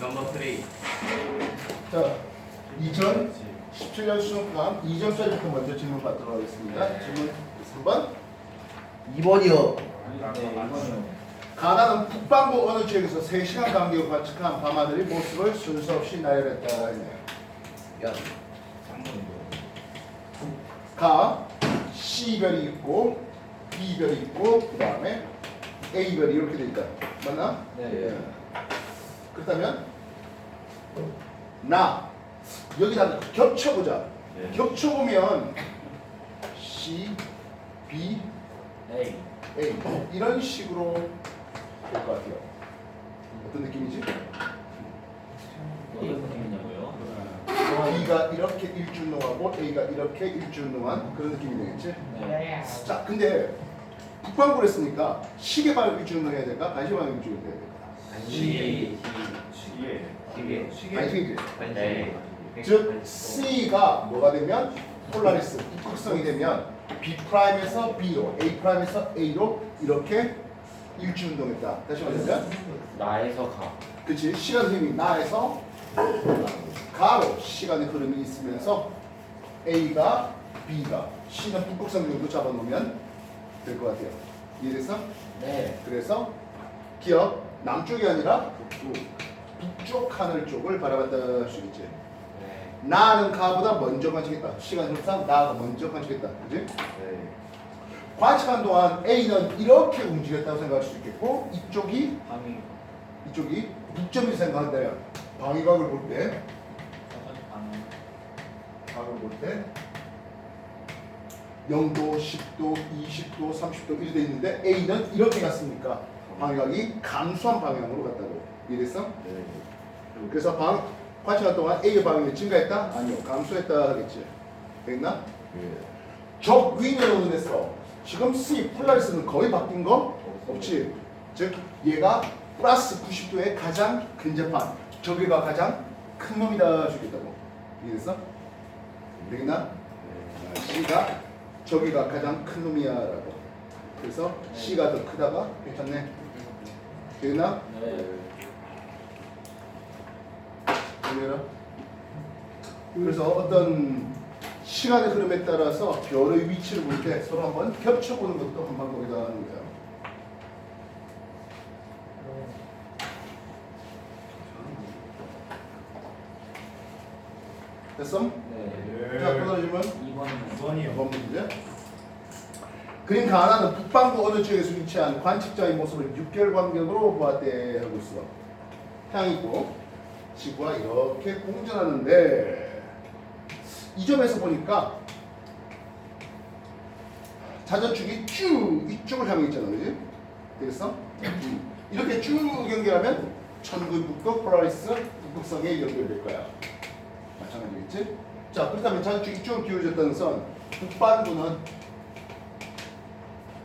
넘버 3 자, 2017년 수능감 2점짜리부터 먼저 질문 받도록 하겠습니다. 질문 3번. 2번이요. 가나는 북반구 어느 지역에서 3시간 간격을 관측한 밤하늘의 모습을 순서 없이 나열했다. 야, 가 C별이 있고 B별이 있고 그 다음에 A별이 이렇게 돼 있다. 맞나? 네. 그렇다면 나 여기다 겹쳐보자. 네. 겹쳐보면 C, B, 에이. A 이런 식으로 될 것 같아요. 어떤 느낌이지? 어떤 느낌이냐고요? B가 이렇게 일주운동하고 A가 이렇게 일주운동한 그런 느낌이 되겠지? 네. 자, 근데 북반구를 했으니까 시계 방향 일주운동 해야 될까? 간시 방향 일주운동 해야 될까? 시계. 시계 시계. 간식이지. 네. 즉 C가 뭐가 되면 폴라리스 북극성이 되면 B 프라임에서 B로 A 프라임에서 A로 이렇게 일주 운동했다. 다시 말하면 나에서 가. 그치 시간 흐름이 나에서 가로 시간의 흐름이 있으면서 A가 B가 C는 북극성 정도 잡아놓으면 될 것 같아요. 이해됐어? 네. 그래서 기억 남쪽이 아니라 북쪽 북쪽 하늘 쪽을 바라봤다 할 수 있지. 네. 나는 가보다 먼저 관측했다. 시간 흐름상 나가 먼저 관측했다. 그지? 네. 관측한 동안 A는 이렇게 움직였다고 생각할 수 있겠고 이쪽이 방이. 이쪽이 북점이 생각한다요. 방위각을 볼 때, 각을 볼 때 0도, 10도, 20도, 30도 이렇게 돼 있는데 A는 이렇게 갔으니까 방위각이 감소한 방향으로 갔다고 이해됐어? 네. 그래서 방 관측한 동안 A의 방향이 증가했다? 아니요, 감소했다 하겠지. 됐나? 적 위면으로 됐어. 지금 C 폴라리스는 거의 바뀐 거 없지. 즉 얘가 플러스 90도의 가장 근접한 저기가 가장 큰 놈이다 주겠다고. 이해됐어? 되겠나? 아, C가 저기가 가장 큰 놈이야 라고. 그래서 C가 더 크다가 괜찮네. 되겠나? 네. 보면은 그래서 어떤 시간의 흐름에 따라서 별의 위치를 볼 때 서로 한번 겹쳐보는 것도 한 방법이다 하는 거야. 됐어? 네. 자, 또 떨어지면 2번이요. 이번 문제. 그림 가나는 북반구 어느 지역에서 위치한 관측자의 모습을 6개월 간격으로 보았대 하고 있어. 있고 지구와 이렇게 공전하는데 이 점에서 보니까 자전축이 쭉 이쪽을 향해 있잖아, 그지? 되겠어? 음. 이렇게 쭉 연결하면 천군 북극 폴라리스 북극성에 연결될 거야. 마찬가지겠지? 자, 그렇다면 자전축이 이쪽으로 기울어졌다는 선 북반구는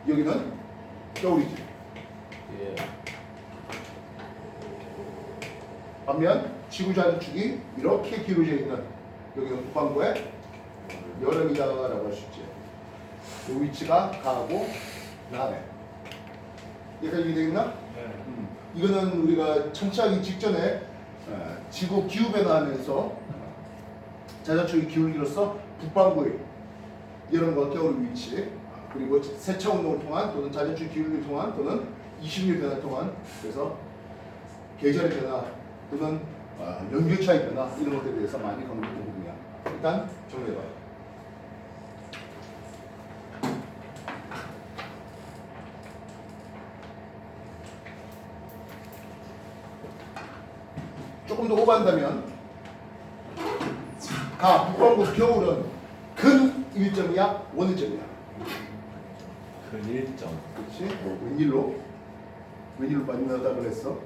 여기는 겨울이지. 예. 반면 지구 자전축이 이렇게 기울어져 있는 여기는 북반구의 여름이다라고 할 수 있지. 이 위치가 가고 나네. 여기까지 이해되겠나? 음. 이거는 우리가 천치하기 직전에 어, 지구 기후 변화하면서 자전축이 기울기로서 북반구의 여름과 겨울 위치 그리고 세차 운동을 통한 또는 자전축 기울기를 통한 또는 20일 변화 통한 그래서 계절의 변화 또는 어, 연교차의 변화 이런 것들에 대해서 많이 강조된 부분이야. 일단 정리해봐요. 조금 더 오버한다면 가 북반구 겨울은 근 1점이야 원 1점이야 그 1점. 그렇지? 뭐 웬일로? 웬일로 만나다 그랬어?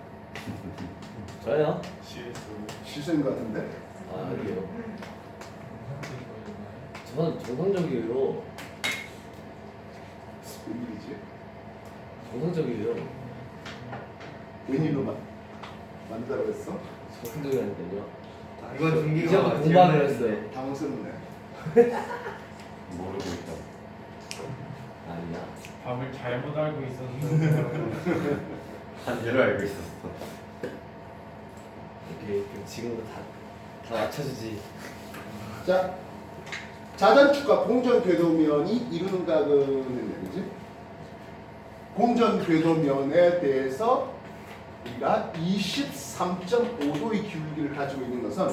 저요? 실수인 것 같은데 아, 아니에요. 저는 정상적이에요. 웬일이지? 정상적이에요. 웬일로 만 만나다 그랬어? 정상적이라니까요. 이건 중기가 공부하기로 했어요. 당황스럽네 모르고 있다 아니야. 밥을 잘못 알고 있었는데 반대로 알고 있었어 오케이 그럼 지금부터 다, 다 맞춰주지 자, 자전축과 공전 궤도면이 이루는 각은 그지? 공전 궤도면에 대해서 우리가 23.5도의 기울기를 가지고 있는 것은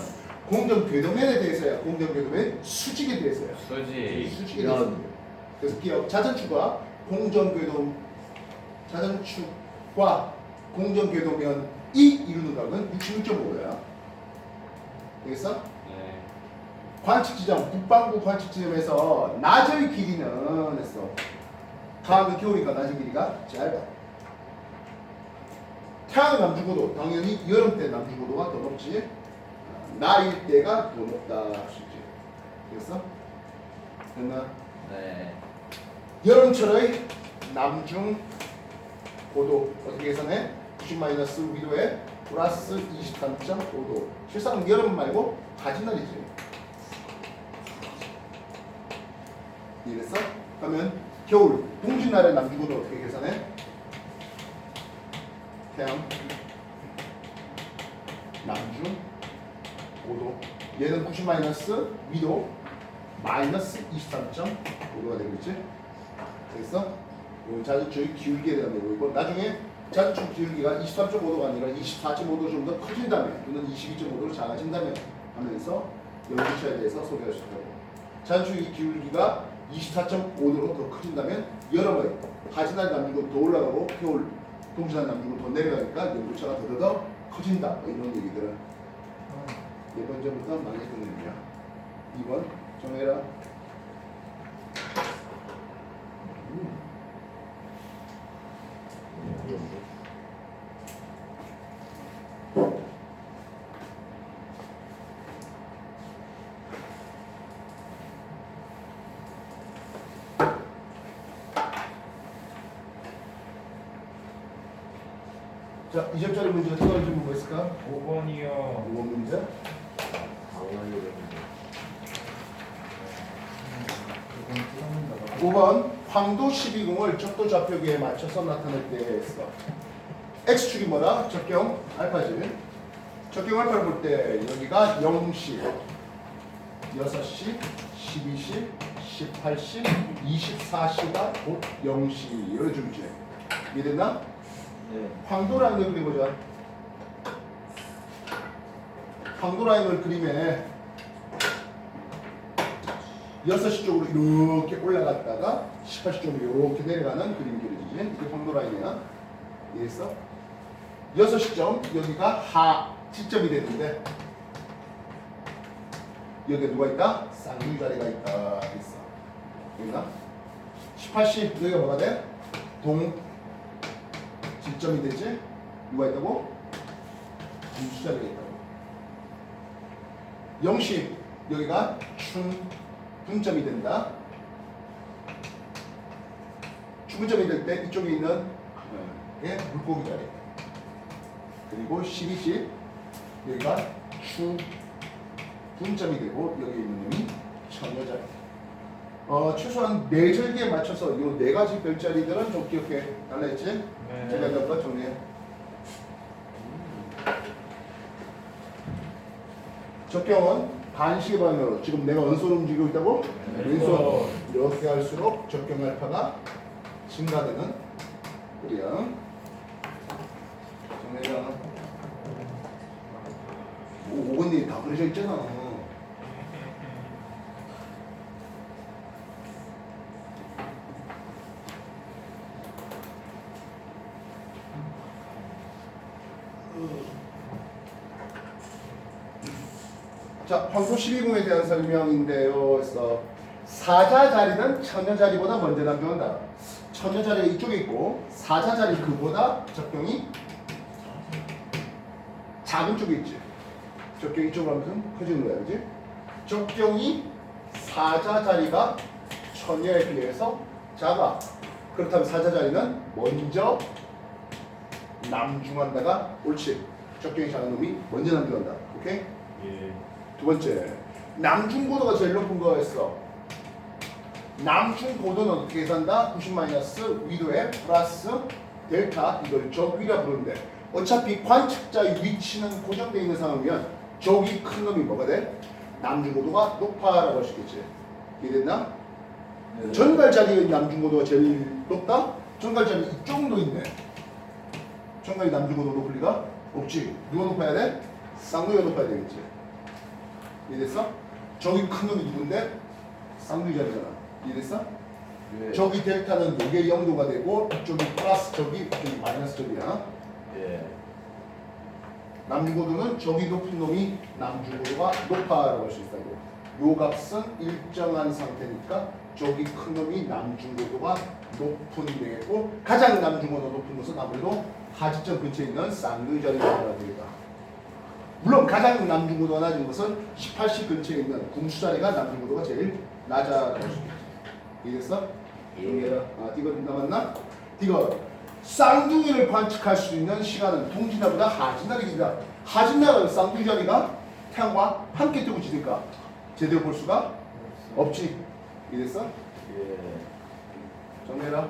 공전 궤도면에 대해서야. 공전 궤도면 수직에 대해서야. 수지. 수직에 대해서. 그래서 기억 자전축과 공전 궤도 자전축과 공전 궤도면 이 이루는 각은 66.5도야. 되겠어? 네. 관측 지점 북반구 관측 지점에서 낮의 길이는 했어. 가을은 겨울이니까 낮의 길이가 짧아. 태양의 남중고도 당연히 여름 때 남중고도가 더 높지. 아, 나일 때가 더 높다 할수 있지. 됐어? 됐나? 네 여름철의 남중 고도 어떻게 계산해? 90 마이너스 위로에 플러스 23.5도. 실상 여름 말고 가지날이지. 이랬어? 그러면 겨울 동짓날의 남중고도 어떻게 계산해? 태양 남중 5도 얘는 90 마이너스 위도 마이너스 23.5도가 되겠지? 됐어? 이건 자전축의 기울기에 대한 내용이고 나중에 자전축 기울기가 23.5도가 아니라 24.5도 정도 커진다면 또는 22.5도로 작아진다면 하면서 연기차에 대해서 소개할 수 있다고 자전축의 기울기가 24.5도로 더 커진다면 여름에 하지날 남중도 더 올라가고 겨울 동시날 남중도 더 내려가니까 연기차가 더더더 커진다. 뭐 이런 얘기들은 네 번째부터 많이 듣는 거야 2번 정해라 자 2점짜리 문제 어떻게 하는지 뭐 있을까? 5번이요. 5번 문제 방어하려고 했는데 5번 황도 12궁을 적도 좌표기에 맞춰서 나타낼 때 했어. x축이 뭐다? 적경 알파지. 적경 알파를 볼 때 여기가 0시, 6시, 12시, 18시, 24시가 곧 0시 이런 줄지. 이해됐나? 네 황도 라인을 그려보자. 황도 라인을 그림에 6시 쪽으로 이렇게 올라갔다가 18시 쪽으로 이렇게 내려가는 그림이 그려지지. 이게 황도 라인이야. 이해했어? 6시 점 여기가 하 지점이 되는데 여기에 누가 있다? 쌍둥이 자리가 있다 했어. 여기가 18시 여기가 뭐가 돼? 동 지점이 되지? 누가 있다고? 분수자리가 있다고. 0시 여기가 충 분점이 된다. 충분점이 될 때 이쪽에 있는 게 물고기 자리. 그리고 12시 여기가 충 분점이 되고 여기 있는 놈이 처녀 자리. 어 최소한 네 절기에 맞춰서 이 네 가지 별자리들은 좀 기억해. 달라했지? 네. 제가 몇번 정리해. 적경은 반시계 방향으로 지금 내가 왼손을 움직이고 있다고? 네. 왼손 이렇게 할수록 적경 알파가 증가되는 그래요. 정리해라. 오, 오건님 다 그려져 있잖아. 자, 황소 12궁에 대한 설명인데요. 그래서 사자 자리는 처녀 자리보다 먼저 남겨온다. 처녀 자리가 이쪽에 있고 사자 자리 그보다 적경이 작은 쪽에 있지. 적경이 이쪽으로 하면서 커지는 거야, 그지? 적경이 사자 자리가 처녀에 비해서 작아. 그렇다면 사자 자리는 먼저 남중한다가 옳지. 적경이 작은 놈이 먼저 남겨온다. 오케이? 예. 두 번째, 남중고도가 제일 높은 거였어. 남중고도는 어떻게 계산다? 90 마이너스 위도에 플러스 델타 이걸 적위라 부르는데 어차피 관측자의 위치는 고정되어 있는 상황이면 저기 큰 놈이 뭐가 돼? 남중고도가 높아라고 할 수 있겠지. 이해됐나? 네. 전갈 자리의 남중고도가 제일 높다? 전갈 자리 이쪽 정도 있네. 전갈이 남중고도 높을 리가 없지. 누가 높아야 돼? 쌍둥이가 높아야 되겠지. 이해됐어? 저기 큰 놈이 누군데? 쌍둥이 자리잖아. 이해됐어? 예. 저기 델타는 요게 0도가 되고 이쪽이 플러스 저기 저기 마이너스 저기야. 예. 남중고도는 저기 높은 놈이 남중고도가 높아라고 할 수 있다고. 요 값은 일정한 상태니까 저기 큰 놈이 남중고도가 높은 데고 가장 남중고도 높은 것은 아무래도 하지점 근처에 있는 쌍둥이 자리가 되겠다. 물론 가장 남중고도가 낮은 것은 18시 근처에 있는 궁수 자리가 남중고도가 제일 있겠지. 이해됐어? 예. 아, 이거 남았나? 이거 쌍둥이를 관측할 수 있는 시간은 동지날보다 하진날이 길다. 하진날은 쌍둥이 자리가 태양과 함께 뜨고 지니까 제대로 볼 수가 없지. 이랬어? 예. 정리해라.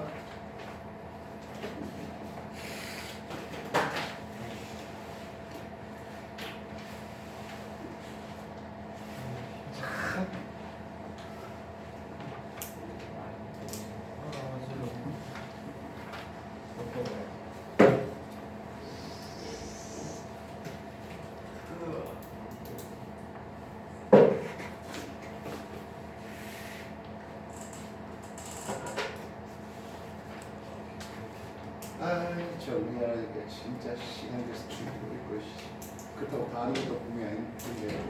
아이 정리하니까 진짜 시간 돼서 죽이고 있고 씨. 그렇다고 다 아는 것도 분명히 아닌데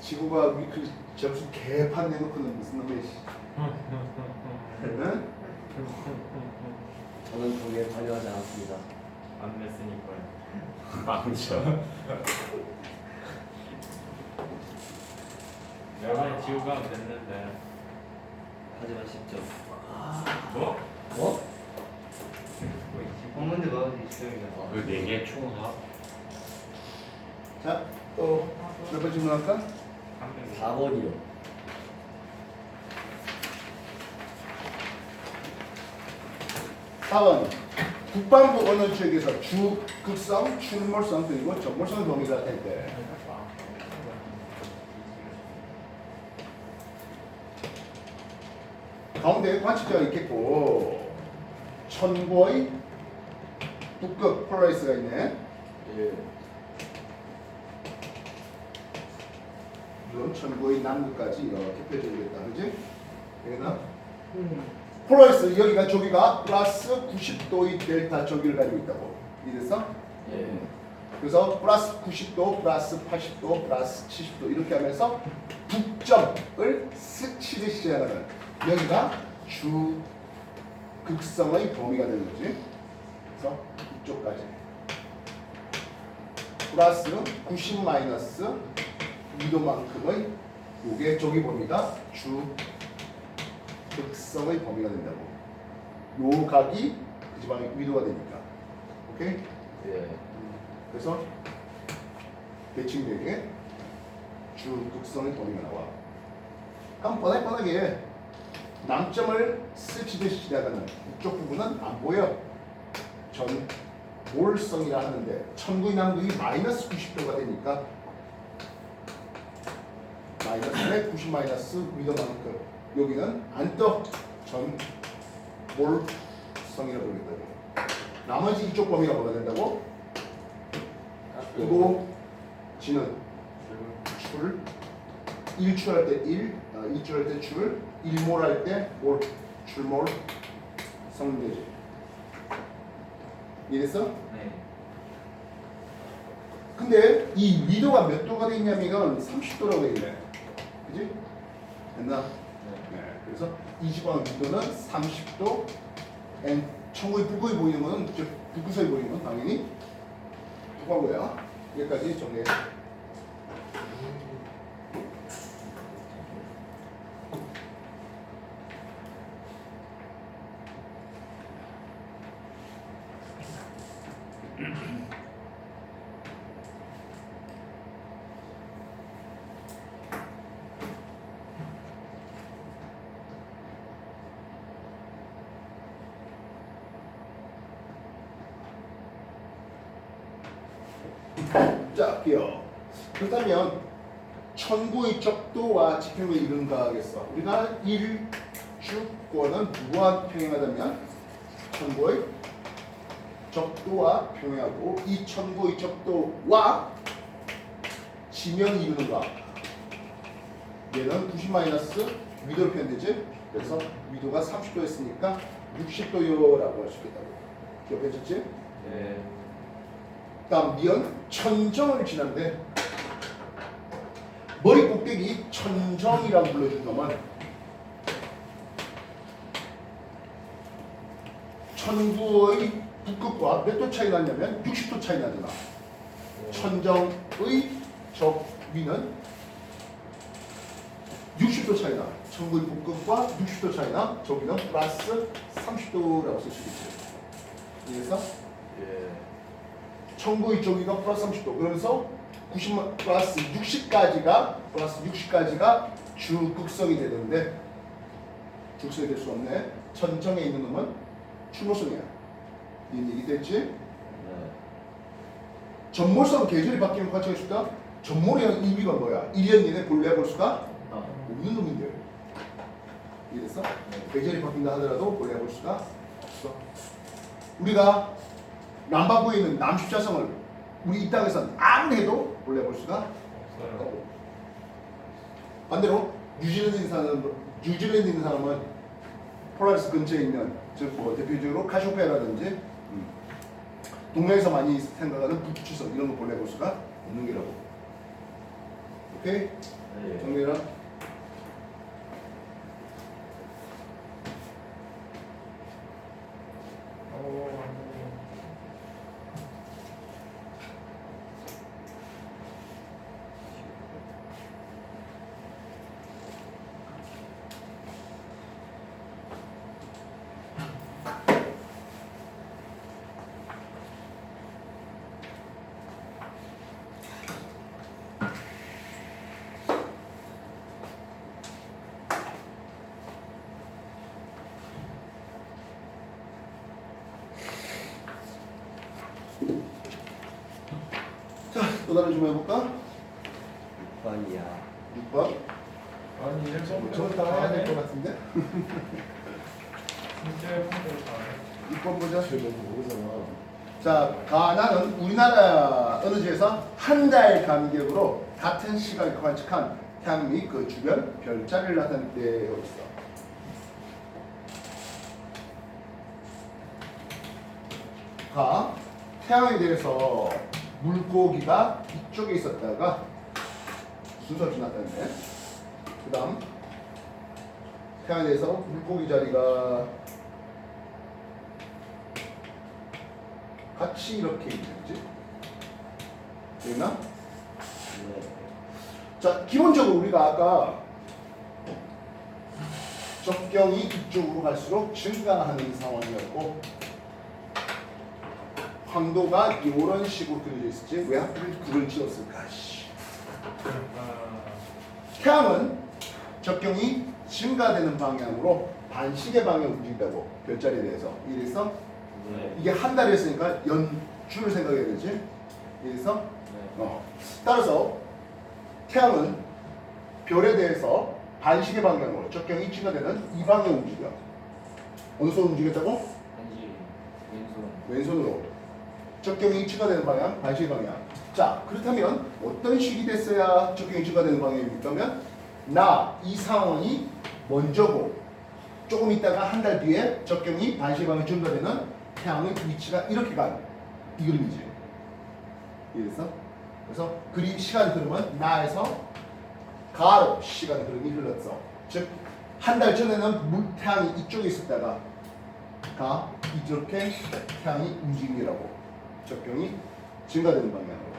지구가 위클 점수 개판 내놓고는 무슨 놈의 씨. 응? 저는 거기에 관여하지 않았습니다. 안 냈으니까요. 망쳐. 여러분이 지우가 됐는데 하지만 쉽죠. 뭐? 어? 한 문제 넣어야지 지우이가 그네개 총 합. 자, 또 몇 번 질문할까? 4번이요. 사번 국방부 어느 지역에서 주, 극성, 출몰성 그리고 범위가 될 때. 가운데 관측자가 있겠고 천고의 북극 폴라리스가 있네. 예. 물론 천고의 남극까지 이렇게 펼쳐지겠다, 그지? 되겠나? 폴라리스 여기가 저기가 플러스 90도의 델타 저기를 가지고 있다고. 이래서 예. 그래서 플러스 90도, 플러스 80도, 플러스 70도 이렇게 하면서 북점을 스치듯이 지나가는 여기가 주 극성의 범위가 되는 거지. 그래서 이쪽까지. 플러스 90 마이너스 2도만큼의 요게 저기 범위가 주 극성의 범위가 된다고. 요 각이 그 지방의 위도가 되니까. 오케이? 예. 그래서 대칭되게 주 극성의 범위가 나와. 그럼 뻔하게 뻔하게 남점을 스치듯이 지나가는 이쪽 부분은 안 보여. 전 몰성이라 하는데 천구의 남극이 마이너스 90도가 되니까 마이너스 90 마이너스 미터만큼 여기는 안 떠. 전 몰성이라고 부르겠다고. 나머지 이쪽 범위가 뭐가 된다고? 이거 지는 출 일출할 때 일, 아, 일출할 때 출, 일몰할 때 몰, 출몰 성되지. 이해됐어? 네 근데 이 위도가 몇 도가 돼 있냐면 30도라고 돼 있네. 그지? 됐나? 네. 그래서 이 지방 위도는 30도, 앤 천국의 북극이 보이는 거는 저 북극서에 보이는 건 당연히 북하고야. 여기까지 정리해. 천구의 적도와 지평을 이룬가 하겠어. 우리가 일주권은 누구와 평행하다면 천구의 적도와 평행하고 이 천구의 적도와 지면이 이루는가. 얘는 90 마이너스 위도로 표현되지. 그래서 위도가 30도였으니까 60도요라고 할 수 있겠다고. 기억하셨지? 네. 다음 미연 천정을 지나는데 머리 꼭대기 천정이라고 불러준 놈은 천구의 북극과 몇 도 차이 나냐면 60도 차이 나잖아. 천정의 저 위는 60도 차이 나. 천구의 북극과 60도 차이 나. 저기는 플러스 30도라고 쓸 수 있지. 그래서 예. 천구의 저기가 플러스 30도. 그러면서 90 플러스 60까지가 플러스 60까지가 주극성이 되는데 죽성이 될 수 없네. 천정에 있는 놈은 출모성이야. 이 얘기 됐지? 네. 전몰성 계절이 바뀌는 관측이 있다. 전몰의 의미가 뭐야? 1년 내내 본래 볼 수가 아. 없는 놈인데. 이해됐어? 계절이 바뀐다 하더라도 본래 볼 수가 없어. 우리가 남반구에 있는 남십자성을 우리 이 땅에선 아무리 해도 본래 볼 수가. 없고. 반대로 뉴질랜드 있는 사람은 뉴질랜드 있는 사람은 폴라리스 근처에 있는 즉뭐 대표적으로 카시오페아라든지 음, 동양에서 많이 생각하는 북추성 이런 거 본래 볼 수가 없는 게라고. 오케이? 네. 정리해라. 또 다른 좀 해볼까? 6번이야. 6번. 아니 이제 좀 저건 다 해야 될 것 같은데? 다 6번 보자. 저거. 자, 가나는 우리나라 어느 지에서 한 달 간격으로 같은 시각에 관측한 태양 및 그 주변 별자리를 나타낼 때 여기 있어. 가 태양에 대해서 물고기가 이쪽에 있었다가 순서없이 나타냈네. 그 다음 태양에 대해서 물고기 자리가 같이 이렇게 있는지 됐나? 네. 자 기본적으로 우리가 아까 적경이 이쪽으로 갈수록 증가하는 상황이었고 황도가 이런 식으로 그려져 있었지 왜 하필 구를 지었을까 태양은 적경이 증가되는 방향으로 반시계 방향 움직인다고 별자리에 대해서 이래서 네. 이게 한 달이 었으니까 연주를 생각해야 되지 이래서 네. 어. 따라서 태양은 별에 대해서 반시계 방향으로 적경이 증가되는 이 방향 움직여. 어느 손 움직였다고? 왼손. 왼손으로. 적경이 증가되는 방향, 반시계 방향. 자, 그렇다면 어떤 식이 됐어야 적경이 증가되는 방향입니까? 나 이 상황이 먼저고 조금 있다가 한 달 뒤에 적경이 반시계 방향 증가되는 태양의 위치가 이렇게 간 이 그림이지. 이해됐어? 그래서 그림 시간 흐름은 나에서 가로 시간 흐름이 흘렀어. 즉 한 달 전에는 물 태양이 이쪽에 있었다가 가 이렇게 태양이 움직이라고 적경이 증가되는 방향으로.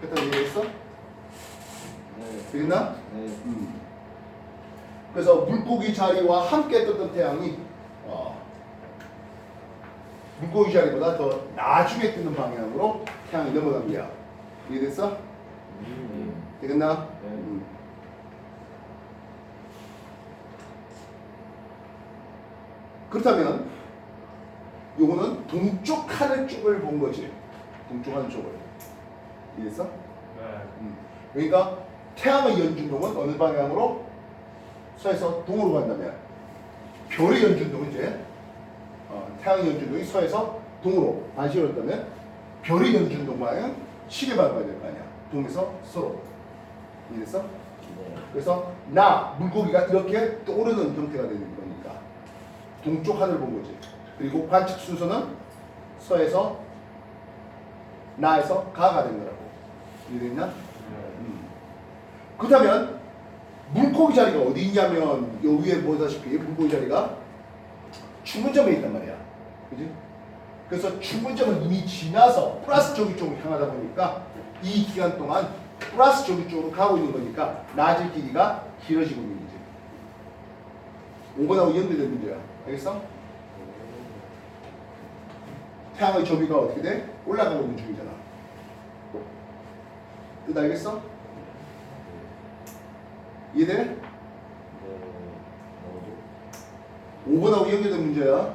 그랬다 이해했어? 네. 되겠나? 네. 음. 그래서 물고기 자리와 함께 떴던 태양이 어, 물고기 자리보다 더 나중에 뜨는 방향으로 태양이 거야. 이해됐어? 음. 되겠나? 네. 음. 그렇다면 요거는 동쪽 하늘 쪽을 본 거지. 동쪽 하늘 쪽을. 이해했어? 네. 음. 그러니까 태양의 연준동은 어느 방향으로 서에서 동으로 간다면 별의 연준동은 이제 어, 태양의 연준동이 서에서 동으로 반시였다면 별의 연준동 방향은 시계 밟아야 될 거 아니야. 동에서 서로. 이해했어? 네. 그래서 나 물고기가 이렇게 떠오르는 형태가 되는 거니까 동쪽 하늘 본 거지. 그리고 관측 순서는 서에서 나에서 가가 된 거라고. 이해됐냐? 음. 그렇다면 물고기 자리가 어디 있냐면 요 위에 보다시피 물고기 자리가 충분점에 있단 말이야. 그지? 그래서 충분점은 이미 지나서 플러스 저기 쪽으로 향하다 보니까 이 기간 동안 플러스 저기 쪽으로 가고 있는 거니까 낮의 길이가 길어지고 있는 거지. 5번하고 연결된 문제야. 알겠어? 태양의 저비가 어떻게 돼? 올라가고 있는 중이잖아. 뜻 알겠어? 이해돼? 네. 뭐죠? 5번하고 연결된 문제야.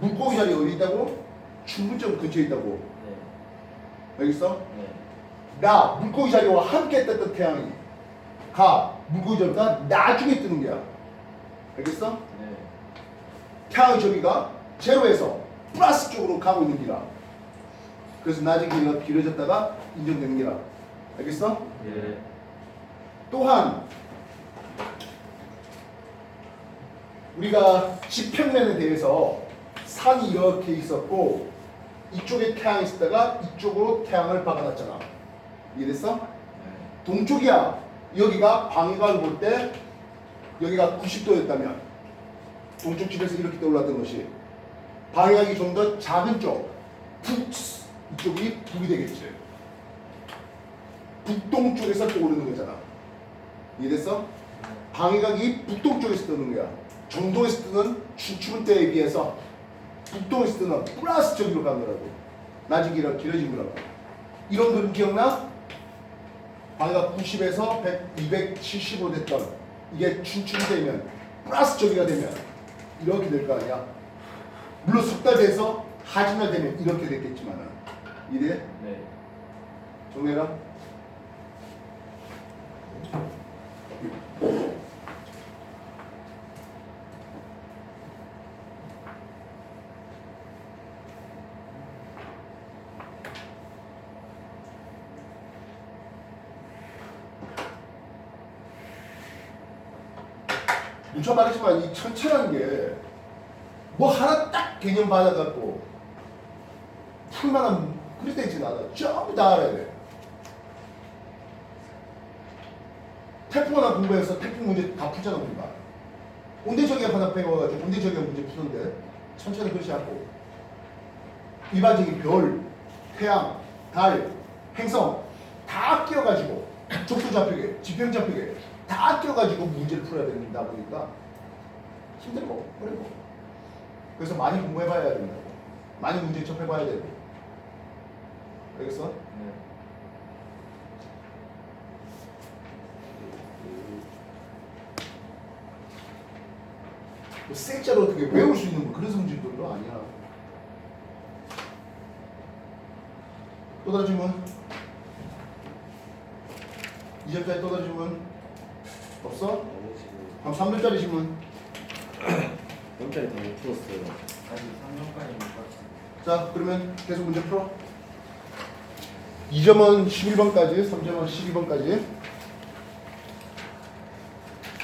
물고기 자리 어디 있다고? 충분점 근처에 있다고. 네. 알겠어? 네. 나 물고기 자리와 함께 떴던 태양이 가 물고기 자리가 나중에 뜨는 거야. 알겠어? 네. 태양의 저기가 제로에서 플러스 쪽으로 가고 있는 기라. 그래서 낮의 길이가 길어졌다가 인정되는 기라. 알겠어? 네. 또한 우리가 지평면에 대해서 산이 이렇게 있었고 이쪽에 태양이 있었다가 이쪽으로 태양을 박아놨잖아. 이해됐어? 네. 동쪽이야. 여기가 방위각을 볼 때 여기가 90도였다면 동쪽 집에서 이렇게 떠올랐던 것이 방위각이 좀 더 작은 쪽 북, 이쪽이 북이 되겠지. 북동쪽에서 떠오르는 거잖아. 이해됐어? 방위각이 북동쪽에서 뜨는 거야. 정동에서 뜨는 춤추는 때에 비해서 북동에서 뜨는 플러스 저기로 간 거라고. 낮은 길이가 길어진 거라고. 이런 그림 기억나? 방위가 90에서 100, 275 됐던 이게 춤추는 때면 플러스 저기가 되면 이렇게 될 거 아니야. 물론 석달 돼서 하진날 되면 이렇게 됐겠지만은 이래 네. 정리해라. 무쳐 말했지만 이 천체라는 게 뭐 하나 딱 개념 받아갖고 풀만한 그리 되진 않아. 전부 다 알아야 돼. 태풍 하나 공부해서 태풍 문제 다 풀잖아 우리가. 온대적인 하나 배워가지고 온대적인 문제 푸는데 그렇지 않고 일반적인 별, 태양, 달, 행성 다 끼워가지고 족도 좌표계, 지평 좌표계 다 끼워가지고 문제를 풀어야 된다 보니까 힘들고 어렵고 그래서 많이 공부해봐야 된다고 많이 문제 접해봐야 되고 알겠어? 네. 뭐 셀자로 어떻게 외울 수 있는 뭐 그런 성질도 아니야. 또 다른 질문? 2점짜리 또 다른 질문? 없어? 그럼 3점짜리 질문. 영짜리 더못 풀었어요. 아직 3년까지 못 봤어. 자, 그러면 계속 문제 풀어. 2점은 11번까지, 3점은 12번까지.